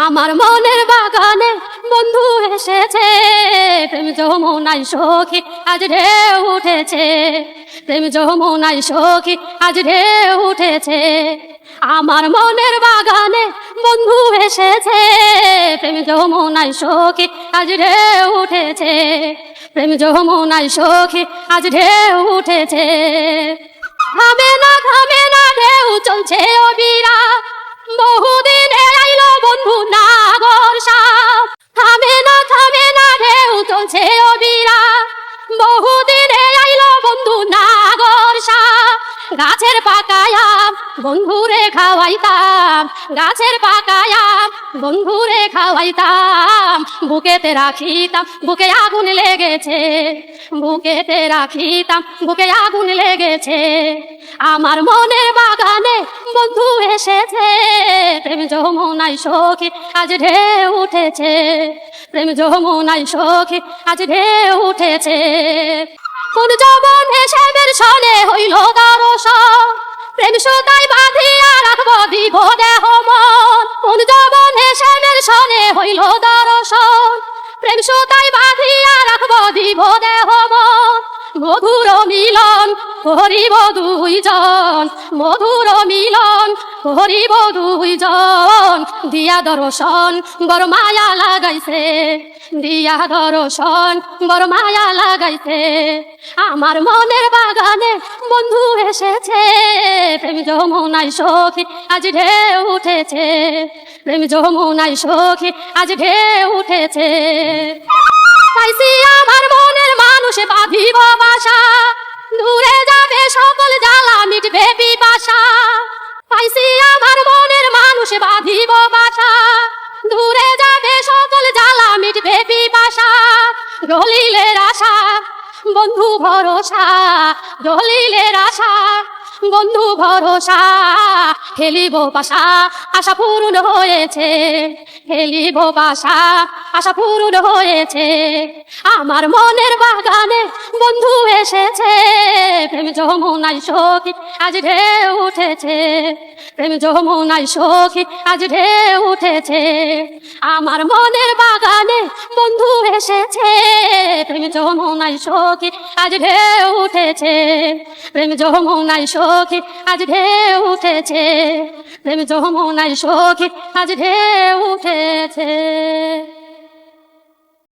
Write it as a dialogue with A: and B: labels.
A: আমার মনের বাগানে বন্ধু এসেছে। প্রেম যমুনাই সখী আজ ঢেউ উঠেছে। প্রেম যমুনাই সখী আজ ঢেউ উঠেছে। আমার মনের বাগানে বন্ধু এসেছে। প্রেম যমুনাই সখী আজ ঢেউ উঠেছে। প্রেম যমুনাই সখী আজ ঢেউ উঠেছে। থামে না না ঢেউ গাছের পাকায়াম বন্ধুরে খাওয়াইতাম। গাছের পাকায়াম বন্ধুরে খাওয়াইতাম। বুকেতে রাখিতাম, বুকে আগুন লেগেছে। বুকেতে রাখিতাম, বুকে আগুন লেগেছে। আমার মনের বাগানে বন্ধু এসেছে। প্রেম যমুনাই সখী আজ ঢেউ উঠেছে। প্রেম যমুনাই সখী আজ ঢেউ উঠেছে। কোন যবন হেসেবের সনে প্রেম সুতাই বাঁধিয়া রাখব দিব দেহ মন। কোন যবন হেসেবের সনে হইল দর্শন। প্রেম সুতাই বাঁধিয়া রাখব দিব দেহ মধুর মিলন, করিব দুইজন মধুর মিলন, করিব দুইজন দিয়া দর্শন, বড় মায়া লাগাইছে। দিয়া দর্শন, বড় মায়া লাগাইছে। আমার মনের বাগানে বন্ধু এসেছে। প্রেম যমুনাই সখী আজ ঢেউ উঠেছে। প্রেম যমুনাই সখী আজ ঢেউ উঠেছে। আমার মনের সকল জ্বালা মিটবে পিপাসা। পাইছি আমার মনের মানুষে বাঁধিব বাসা। দূরে যাবে সকল জ্বালা মিটবে পিপাসা। দলিলের আশা, বন্ধু ভরসা। দলিলের আশা, বন্ধু ভরসা। খেলিব পাশা আশা পূরণ হয়েছে। খেলিব পাশা আশা পূরণ হয়েছে। আমার মনের বাগানে বন্ধু এসেছে। প্রেম যমুনাই সখী আজ ঢেউ উঠেছে। প্রেম যমুনাই সখী আজ ঢেউ উঠেছে। আমার মনের বাগানে বন্ধু এসেছে। প্রেম যমুনাই সখী আজ ঢেউ উঠেছে। প্রেম যমুনাই সখী আজ ঢেউ উঠেছে। প্রেম যমুনাই সখী আজ ঢেউ উঠেছে।